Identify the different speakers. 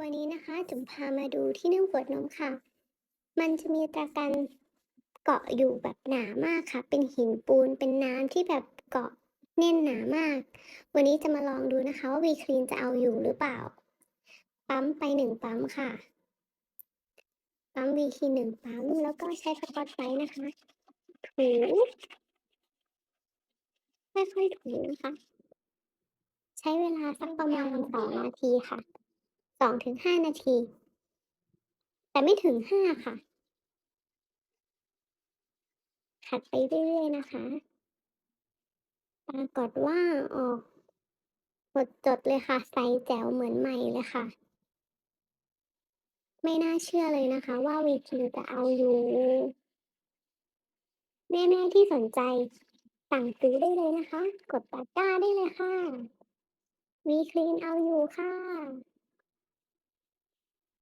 Speaker 1: วันนี้นะคะจุ๋มพามาดูที่นึ่งขวดนมค่ะ มันจะมีตะกันเกาะอยู่แบบหนามากค่ะ เป็นหินปูนเป็นน้ำที่แบบเกาะแน่นหนามาก วันนี้จะมาลองดูนะคะว่าวีคลีนจะเอาอยู่หรือเปล่า ปั๊มไปหนึ่งปั๊มค่ะ ปั๊มวีคลีนหนึ่งปั๊ม แล้วก็ใช้สกอตไบรท์นะคะ ถูค่อยๆถูนะคะ ใช้เวลาสักประมาณสองนาทีค่ะ สองถึงห้านาที แต่ไม่ถึงห้าค่ะ ขัดไปเรื่อยๆนะคะ ปรากฏว่าออกหมดจดเลยค่ะ ใสแจ๋วเหมือนใหม่เลยค่ะ ไม่น่าเชื่อเลยนะคะ ว่าวีคีนจะเอาอยู่ แม่ๆที่สนใจสั่งซื้อได้เลยนะคะ กดตะกร้าได้เลยค่ะวีคลีนเอาอยู่ค่ะ